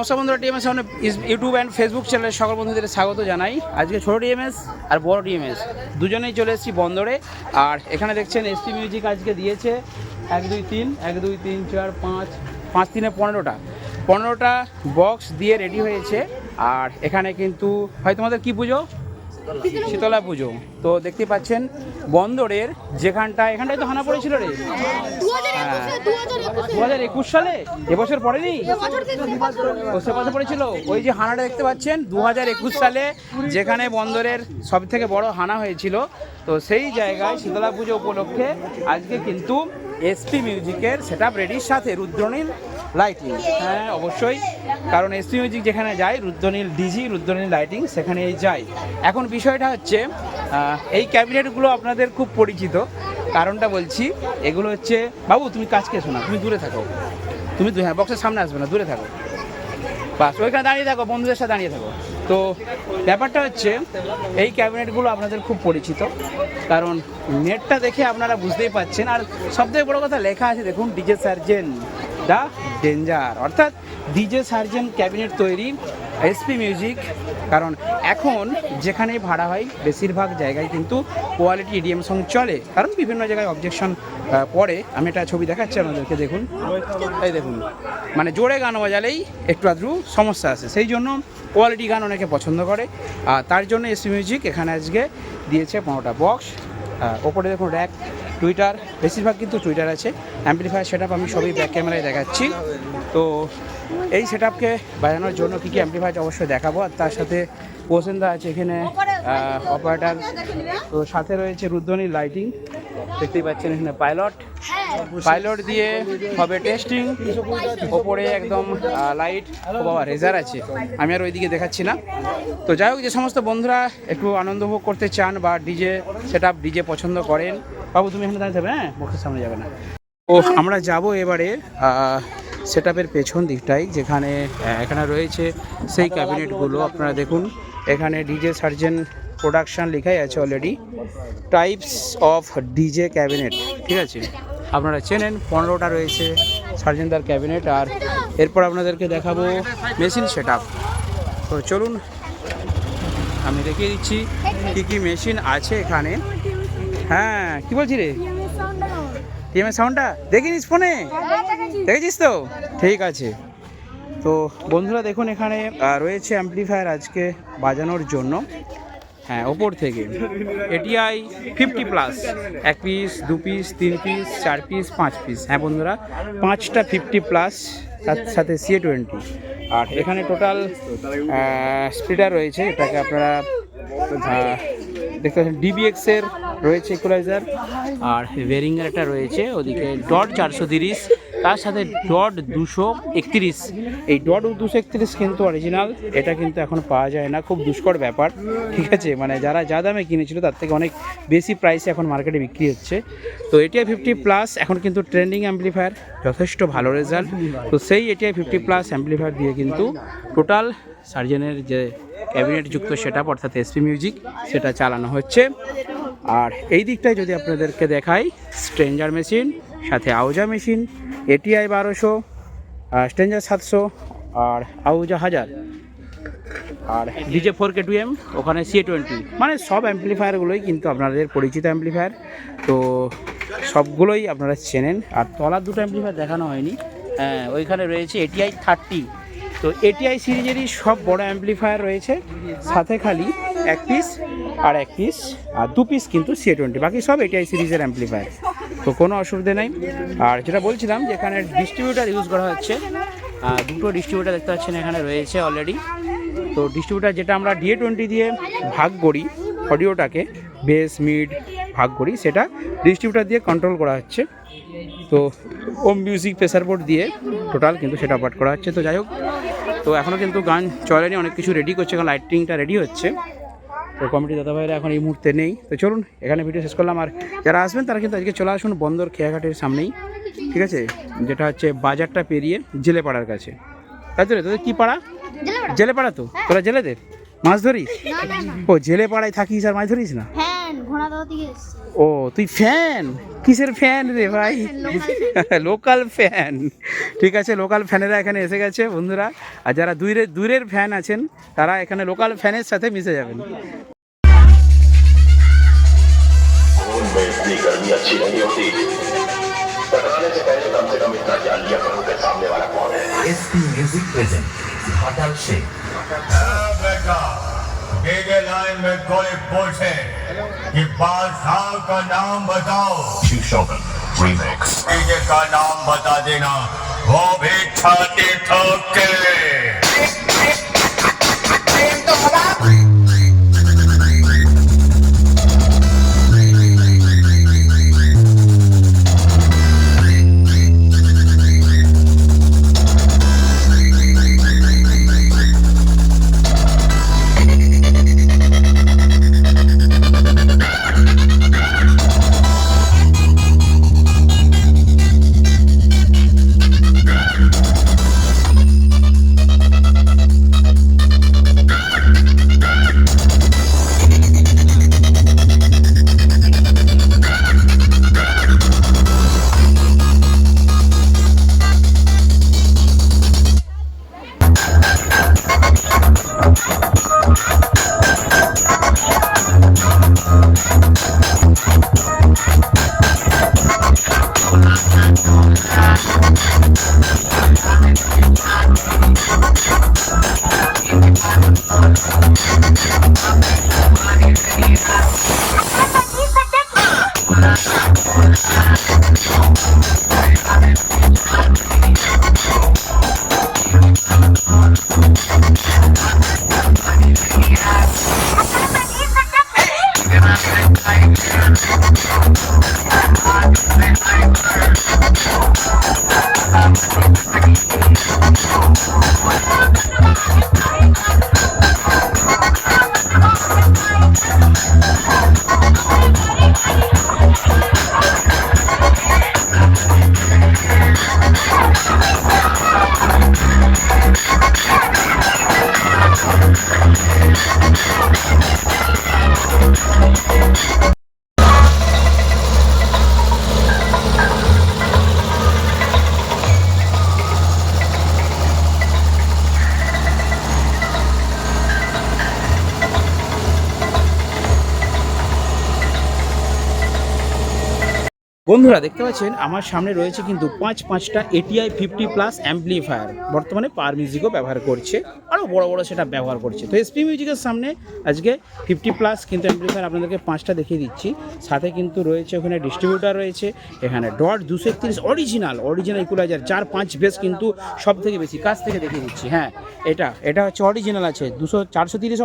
নমস্কার বন্ধুরা, টিএমএস সামনে ইউটিউব অ্যান্ড ফেসবুক চ্যানেলের সকল বন্ধুদের স্বাগত জানাই। আজকে ছোটো টিএমএস আর বড় টিএমএস, দুজনেই চলে এসেছি বন্দরে। আর এখানে দেখছেন এসটি মিউজিক আজকে দিয়েছে এক, দুই, তিন, এক, দুই, তিন, চার, পাঁচ পাঁচ, তিনে পনেরোটা। পনেরোটা বক্স দিয়ে রেডি হয়েছে। আর এখানে কিন্তু হয় তোমাদের কী পুজো? শীতলা পুজো। তো দেখতে পাচ্ছেন বন্দরের যেখানটা, এখানটায় তো হানা পড়েছিল রে। দু হাজার একুশ সালে? এবছর পড়েনি? সে পড়েছিল। ওই যে হানাটা দেখতে পাচ্ছেন দু হাজার একুশ সালে যেখানে বন্দরের সব থেকে বড় হানা হয়েছিল। তো সেই জায়গায় শীতলা পুজো উপলক্ষে আজকে কিন্তু এসপি মিউজিকের সেট আপ রেডির সাথে রুদ্রনীল লাইটিং হ্যাঁ অবশ্যই। কারণ এসপি মিউজিক যেখানে যায়, রুদ্রনীল ডিজি রুদ্রনীল লাইটিং সেখানেই যায়। এখন বিষয়টা হচ্ছে এই ক্যাবিনেটগুলো আপনাদের খুব পরিচিত। কারণটা বলছি, এগুলো হচ্ছে, বাবু, তুমি কাজকে শোনা তুমি দূরে থাকো। তুমি হ্যাঁ বক্সের সামনে আসবে না, দূরে থাকো। বাস, ওইখানে দাঁড়িয়ে থাকো, বন্ধুদের সাথে দাঁড়িয়ে থাকো। তো ব্যাপারটা হচ্ছে, এই ক্যাবিনেটগুলো আপনাদের খুব পরিচিত, কারণ নেটটা দেখে আপনারা বুঝতেই পাচ্ছেন, আর সবথেকে বড় কথা লেখা আছে, দেখুন, ডিজে সার্জেন দ্য ডেঞ্জার। অর্থাৎ ডিজে সার্জেন ক্যাবিনেট তৈরি এসপি মিউজিক, কারণ এখন যেখানে ভাড়া হয়, বেশিরভাগ জায়গায় কিন্তু কোয়ালিটি ইডিএম সং চলে, কারণ বিভিন্ন জায়গায় অবজেকশন পড়ে আমি একটা ছবি দেখাচ্ছি আপনাদেরকে, দেখুন। এই দেখুন মানে জোরে গান বাজালেই একটু আধটু সমস্যা আছে। সেই জন্য কোয়ালিটি গান অনেকে পছন্দ করে। আর তার জন্য এসি মিউজিক এখানে আজকে দিয়েছে পনেরোটা বক্স ওপরে দেখুন র্যাক টুইটার বেশিরভাগ কিন্তু টুইটার আছে। অ্যাম্পলিফায়ার সেট আমি সবই ব্যাক ক্যামেরায় দেখাচ্ছি। তো এই সেট আপকে বাজানোর জন্য কী কী অ্যাম্পলিফায়ার অবশ্যই দেখাবো। আর তার সাথে পোসেন্দা আছে এখানে অপারেটার তো সাথে রয়েছে রুদ্রনী লাইটিং দেখতেই পাচ্ছেন এখানে পাইলট। পাইলট দিয়ে হবে টেস্টিং ওপরে একদম লাইট বাবা রেজার আছে। আমি আর ওইদিকে দেখাচ্ছি না। তো যাই হোক, যে সমস্ত বন্ধুরা একটু আনন্দ উপভোগ করতে চান বা ডিজে সেট ডিজে পছন্দ করেন, বাবু, তুমি এখানে দাঁড়িয়ে থাকবে হ্যাঁ? বক্সের সামনে যাবে না। ও আমরা যাব এবারে সেট পেছন দিকটায় যেখানে এখানে রয়েছে সেই ক্যাবিনেটগুলো আপনারা দেখুন, এখানে ডিজে সার্জেন প্রোডাকশান লেখাই আছে already types of DJ cabinet ঠিক আছে? আপনারা চেনেন, পনেরোটা রয়েছে সার্জেনদার ক্যাবিনেট আর এরপর আপনাদেরকে দেখাবো মেশিন সেট তো চলুন, আমি দেখিয়ে দিচ্ছি কী কী মেশিন আছে এখানে। হ্যাঁ কি বলছি রে? টিএমএর সাউন্ডটা দেখিনিস ফোনে? দেখেছিস তো? ঠিক আছে। তো বন্ধুরা দেখুন এখানে রয়েছে অ্যাম্পলিফায়ার আজকে বাজানোর জন্য। হ্যাঁ ওপর থেকে। এটিআই ফিফটি প্লাস এক পিস দু পিস তিন পিস চার পিস পাঁচ পিস হ্যাঁ বন্ধুরা, পাঁচটা ফিফটি প্লাস তার সাথে সিএ টোয়েন্টি আর এখানে টোটাল স্পিডার রয়েছে। এটাকে আপনারা দেখতে পাচ্ছেন ডিবিএক্স এর রয়েছে ইকুলাইজার আর বেরিংয়ের একটা রয়েছে, ওদিকে ডট চারশো তিরিশ। তার সাথে ডট দুশো একত্রিশ। এই ডট দুশো একত্রিশ কিন্তু অরিজিনাল এটা কিন্তু এখন পাওয়া যায় না, খুব দুষ্কর ব্যাপার, ঠিক আছে? মানে যারা যা দামে কিনেছিল তার থেকে অনেক বেশি প্রাইসে এখন মার্কেটে বিক্রি হচ্ছে। তো এটিআই ফিফটি প্লাস এখন কিন্তু ট্রেন্ডিং অ্যাম্পলিফায়ার যথেষ্ট ভালো রেজাল্ট তো সেই এটিআই ফিফটি প্লাস অ্যাম্পলিফায়ার দিয়ে কিন্তু টোটাল সার্জেনের যে ক্যাবিনেট যুক্ত সেট অর্থাৎ এসপি মিউজিক সেটা চালানো হচ্ছে। আর এই দিকটায় যদি আপনাদেরকে দেখাই স্ট্রেঞ্জার মেশিন সাথে আউজা মেশিন এটিআই বারোশো স্ট্রেঞ্জার সাতশো, আর আউজা হাজার। আর DJ four K two M ওখানে সি টোয়েন্টি মানে সব অ্যাম্পলিফায়ারগুলোই কিন্তু আপনাদের পরিচিত অ্যাম্পলিফায়ার তো সবগুলোই আপনারা চেনেন। আর তলার দুটো অ্যাম্পলিফায়ার দেখানো হয়নি। হ্যাঁ ওইখানে রয়েছে এটিআই থার্টি তো এটিআই সিরিজেরই সব বড় অ্যাম্পলিফায়ার রয়েছে। সাথে খালি এক পিস আর এক পিস আর দু পিস কিন্তু সি টোয়েন্টি বাকি সব এটিআই সিরিজের অ্যাম্পলিফায়ার তো কোনো অসুবিধে নেই। আর যেটা বলছিলাম যে এখানে ডিস্ট্রিবিউটার ইউজ করা হচ্ছে। দুটো ডিস্ট্রিবিউটার দেখতে পাচ্ছেন এখানে রয়েছে অলরেডি তো ডিস্ট্রিবিউটার যেটা আমরা ডিএ টোয়েন্টি দিয়ে ভাগ করি অডিওটাকে বেস মিড ভাগ করি, সেটা ডিস্ট্রিবিউটার দিয়ে কন্ট্রোল করা হচ্ছে। তো ওম মিউজিক প্রেসার বোর্ড দিয়ে টোটাল কিন্তু সেটা অপারেট করা হচ্ছে। তো যাই হোক, তো এখনও কিন্তু গান চলেনি, অনেক কিছু রেডি করছে কারণ লাইটিংটা রেডি হচ্ছে। তো কমিটি দাদা ভাইরা এখন এই মুহূর্তে নেই। তো চলুন এখানে ভিডিও শেষ করলাম। আর যারা আসবেন তারা কিন্তু আজকে চলে আসুন বন্দর খেয়াঘাটের সামনেই। ঠিক আছে? যেটা হচ্ছে বাজারটা পেরিয়ে জেলেপাড়ার কাছে। তাই তো রে? তোদের কী পাড়া? জেলে পাড়া তো? তোরা জেলেদের? মাছ ধরিস? ও জেলে পাড়ায় থাকিস আর মাছ ধরিস না? ও তুই ফ্যান কিসের ফ্যান রে ভাই? লোকাল ফ্যান ঠিক আছে লোকাল ফ্যানেরা এখানে এসে গেছে বন্ধুরা। আর যারা দূরের দূরের ফ্যান আছেন তারা এখানে লোকাল ফ্যানের সাথে মিশে যাবেন। खून एक लाइन में कोई पूछे कि बादशाह का नाम बताओ। रीमेक्स का नाम बता देना। वो भी छाती ठोक के। বন্ধুরা, দেখতে পাচ্ছেন, আমার সামনে রয়েছে কিন্তু পাঁচ পাঁচটা এটিআই ফিফটি প্লাস অ্যাম্পলিফায়ার বর্তমানে পার মিউজিকও ব্যবহার করছে আরও বড় বড় সেটা ব্যবহার করছে। তো এসপি মিউজিকের সামনে আজকে ফিফটি প্লাস কিন্তু অ্যাম্পলিফায়ার আপনাদেরকে পাঁচটা দেখিয়ে দিচ্ছি। সাথে কিন্তু রয়েছে ওখানে ডিস্ট্রিবিউটার রয়েছে, এখানে ডট দুশো একত্রিশ অরিজিনাল অরিজিনাল ইকুলাইজার চার পাঁচ বেস কিন্তু সব থেকে বেশি, কাছ থেকে দেখিয়ে দিচ্ছি হ্যাঁ এটা এটা হচ্ছে অরিজিনাল আছে, দুশো, চারশো তিরিশ